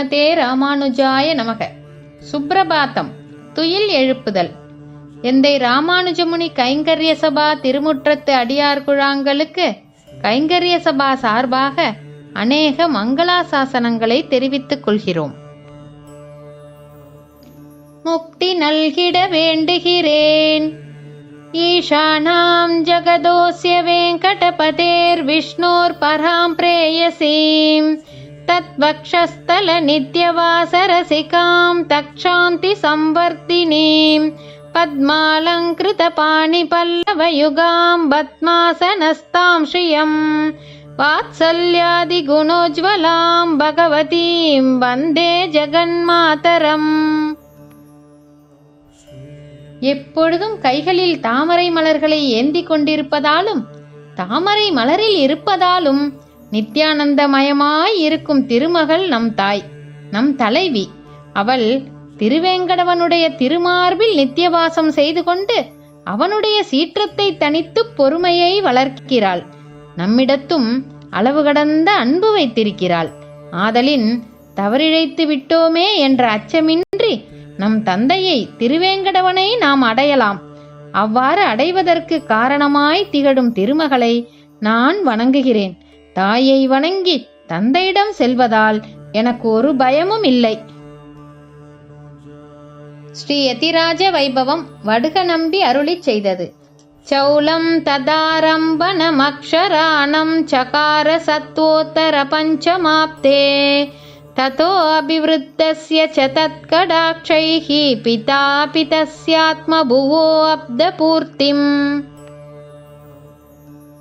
ஸ்ரீமதே ராமானுஜாய நமக. சுப்பிரபாத்தம் துயில் எழுப்புதல். எந்தை ராமானுஜமுனி கைங்கரிய சபா திருமுற்றத்து அடியார் குழாங்களுக்கு கைங்கரிய சபா சார்பாக அநேக மங்களா சாசனங்களை தெரிவித்துக் கொள்கிறோம். முக்தி நல்கிட வேண்டுகிறேன். ஈஷானாம் ஜகதோஸ்ய வெங்கடபதேர் விஷ்ணோர் பராம் பிரேயசீம். तक्षान्ति संवर्धिनीं पद्मालङ्कृतपाणिपल्लवयुगां पद्मासनस्तां श्रियम् वात्सल्यादिगुणोज्ज्वलां भगवतीं वन्दे जगन्मातरम् எப்பொழுதும் கைகளில் தாமரை மலர்களை ஏந்தி கொண்டிருப்பதாலும் தாமரை மலரில் இருப்பதாலும் நித்யானந்தமயமாய் இருக்கும் திருமகள் நம் தாய் நம் தலைவி. அவள் திருவேங்கடவனுடைய திருமார்பில் நித்தியவாசம் செய்து கொண்டு அவனுடைய சீற்றத்தை தனித்து பொறுமையை வளர்க்கிறாள். நம்மிடத்தும் அளவு கடந்த அன்பு வைத்திருக்கிறாள். ஆதலின் தவறிழைத்து விட்டோமே என்ற அச்சமின்றி நம் தந்தையை திருவேங்கடவனை நாம் அடையலாம். அவ்வாறு அடைவதற்கு காரணமாய் திகழும் திருமகளை நான் வணங்குகிறேன். தாயை வணங்கி தந்தையிடம் செல்வதால் எனக்கு ஒரு பயமும் இல்லை ஸ்ரீ யதிராஜ வைபவம் வடுக நம்பி அருளிச் செய்தது சௌலம் ததாரம்பணமக்ஷராணம் சகார சத்வோத்தர பஞ்சமாப்தே ततो अभिवृद्धस्य च तत्कडाक्षैः पितापि तस्यात्मभुवो अब्दपूर्तिम्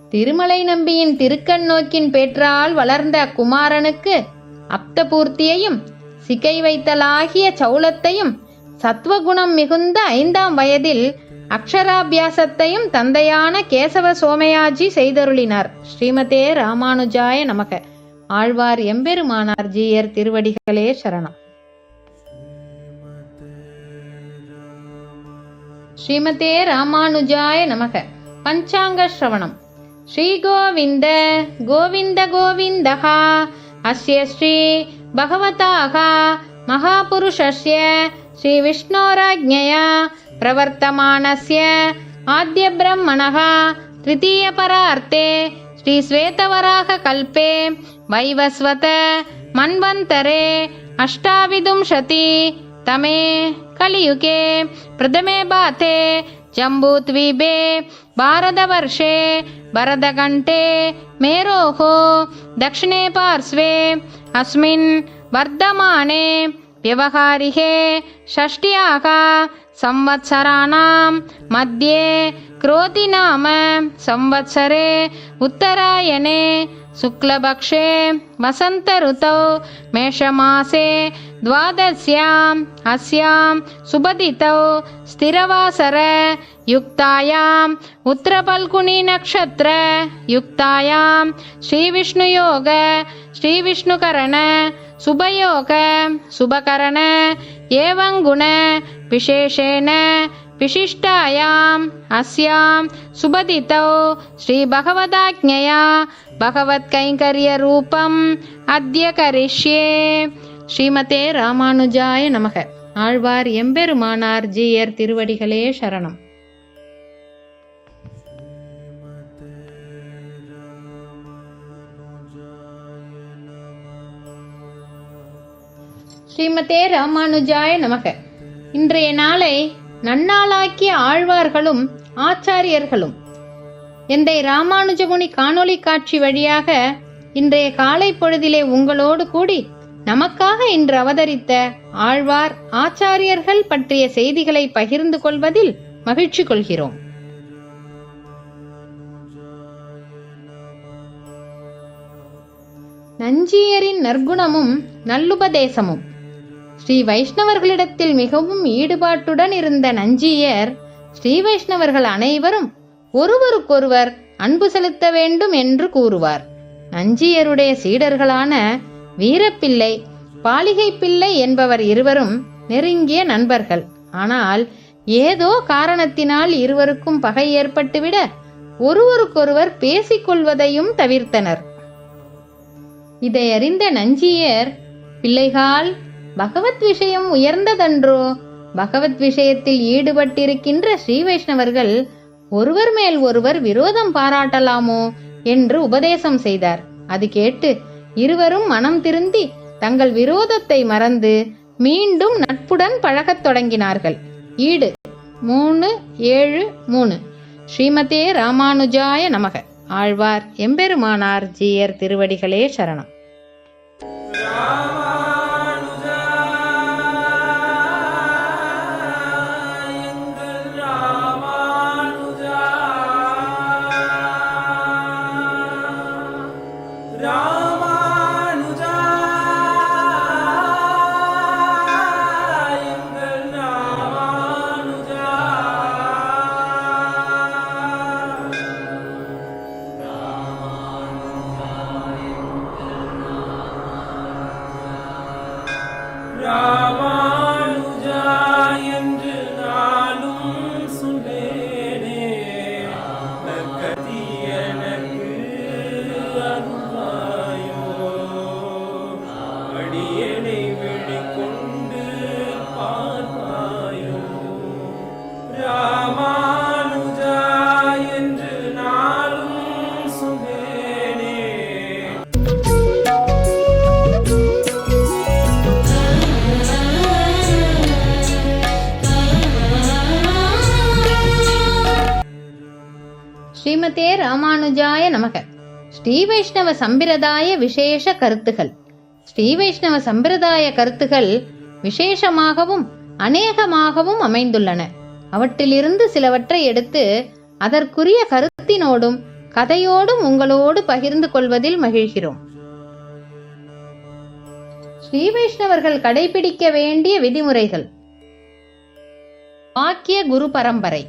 திருமலை நம்பியின் திருக்கண் நோக்கின் பேற்றால் வளர்ந்த குமாரனுக்கு அப்தபூர்த்தியையும் சிகை வைத்தலாகிய சௌலத்தையும் சத்வகுணம் மிகுந்த ஐந்தாம் வயதில் அக்ஷராபியாசத்தையும் தந்தையான கேசவ சோமயாஜி செய்தருளினார். ஸ்ரீமதே ராமானுஜாய நமக. ஆழ்வார் எம்பெருமானார் ஜீயர் திருவடிகளே சரணம். ஸ்ரீமதே ராமானுஜாய நமக. பஞ்சாங்க ஸ்ரவணம். श्रीगोविन्द गोविन्द गोविन्दः अस्य श्री भगवताः महापुरुषस्य श्रीविष्णोराज्ञया प्रवर्तमानस्य आद्यब्रह्मणः तृतीयपरार्थे श्रीश्वेतवराहकल्पे वैवस्वत मन्वन्तरे अष्टाविंशतितमे कलियुगे प्रथमे बाथे जम्बूद्वीपे भारतवर्षे भरतकण्ठे मेरोः दक्षिणे पार्श्वे अस्मिन् वर्धमाने व्यवहारिके षष्ट्याः संवत्सराणां मध्ये क्रोधि नाम संवत्सरे उत्तरायणे शुक्लपक्षे वसन्तऋतौ मेषमासे द्वादश्याम् अस्यां सुबदितौ स्थिरवासर युक्तायाम् उत्तरपल्कुणीनक्षत्र युक्तायां श्रीविष्णुयोग श्रीविष्णुकरण शुभयोग शुभकरण एवं गुण विशेषेण विशिष्टायाम् अस्यां सुबदितौ श्रीभगवदाज्ञया भगवत्कैङ्कर्यरूपम् अद्य करिष्ये ஸ்ரீமதே ராமானுஜாய நமக ஆழ்வார் எம்பெருமானார் ஜீயர் திருவடிகளே சரணம் ஸ்ரீமதே ராமானுஜாய நமக இன்றைய நாளை நன்னாளாக்கிய ஆழ்வார்களும் ஆச்சாரியர்களும். எந்தை ராமானுஜமுனி காணொளி காட்சி வழியாக இன்றைய காலை பொழுதிலே உங்களோடு கூடி நமக்காக இன்று அவதரித்த ஆழ்வார் ஆச்சாரியர்கள் பற்றிய செய்திகளை பகிர்ந்து கொள்வதில் மகிழ்ச்சி கொள்கிறோம். நஞ்சியரின் நற்குணமும் நல்லுபதேசமும். ஸ்ரீ வைஷ்ணவர்களிடத்தில் மிகவும் ஈடுபாட்டுடன் இருந்த நஞ்சியர் ஸ்ரீ வைஷ்ணவர்கள் அனைவரும் ஒருவருக்கொருவர் அன்பு செலுத்த வேண்டும் என்று கூறுவார். நஞ்சியருடைய சீடர்களான வீரப்பிள்ளை பாலிகை பிள்ளை என்பவர் இருவரும் நெருங்கிய நண்பர்கள். ஆனால் ஏதோ காரணத்தினால் இருவருக்கும் பகை ஏற்பட்டுவிட ஒருவருக்கொருவர் பேசிக்கொள்வதையும் தவிர்த்தனர். இதை அறிந்த நஞ்சியர் பிள்ளைகால் பகவத் விஷயம் உயர்ந்ததன்றோ? பகவத் விஷயத்தில் ஈடுபட்டிருக்கின்ற ஸ்ரீ வைஷ்ணவர்கள் ஒருவர் மேல் ஒருவர் விரோதம் பாராட்டலாமோ என்று உபதேசம் செய்தார். அது கேட்டு இருவரும் மனம் திருந்தி தங்கள் விரோதத்தை மறந்து மீண்டும் நட்புடன் பழகத் தொடங்கினார்கள். ஈடு மூணு ஏழு மூணு. ஸ்ரீமதே ராமானுஜாய நமக. ஆழ்வார் எம்பெருமானார் ஜீயர் திருவடிகளே சரணம். ஸ்ரீமதே ராமானுஜாய நமக. ஸ்ரீ வைஷ்ணவ சம்பிரதாய விசேஷ கருத்துகள். ஸ்ரீ வைஷ்ணவ சம்பிரதாய கருத்துகள் விசேஷமாகவும் அநேகமாகவும் அமைந்துள்ளன. அவற்றிலிருந்து சிலவற்றை எடுத்து அதற்குரிய கருத்தினோடும் கதையோடும் உங்களோடு பகிர்ந்து கொள்வதில் மகிழ்கிறோம். ஸ்ரீ வைஷ்ணவர்கள் கடைபிடிக்க வேண்டிய விதிமுறைகள். வாக்கிய குரு பரம்பரை.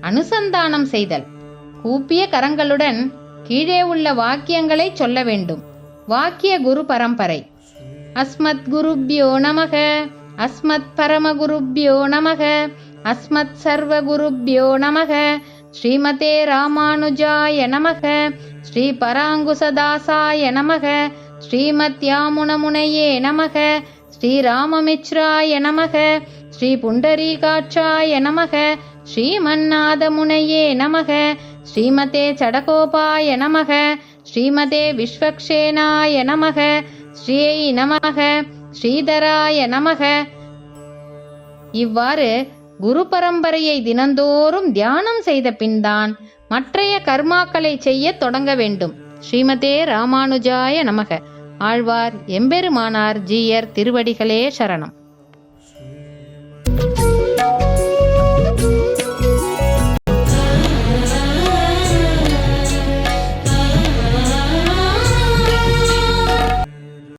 அனுசந்தானம் செய்தல். கூப்பிய கரங்களுடன் கீழே உள்ள வாக்கியங்களை சொல்ல வேண்டும். வாக்கிய குரு பரம்பரை. அஸ்மத் குருப்யோ நமக. அஸ்மத் பரமகுருப்யோ நமக. அஸ்மத் சர்வ குருப்யோ நமக. ஸ்ரீமதே ராமானுஜாய நமக. ஸ்ரீ பராங்குசதாசாய நமக. ஸ்ரீமத் யாமுனமுனையே நமக. ஸ்ரீராமமிச்ராய நமக. ஸ்ரீ புண்டரீகாட்சாய நமக. ஸ்ரீமன்னாதமுனையே நமக. ஸ்ரீமதே சடகோபாய நமக ஸ்ரீமதே விஸ்வக்ஷேனாய நமக ஸ்ரீயை நமக ஸ்ரீதராய நமக. இவ்வாறு குரு பரம்பரையை தினந்தோறும் தியானம் செய்த பின்தான் மற்றைய கர்மாக்களை செய்ய தொடங்க வேண்டும். ஸ்ரீமதே ராமானுஜாய நமக. ஆழ்வார் எம்பெருமானார் ஜீயர் திருவடிகளே சரணம்.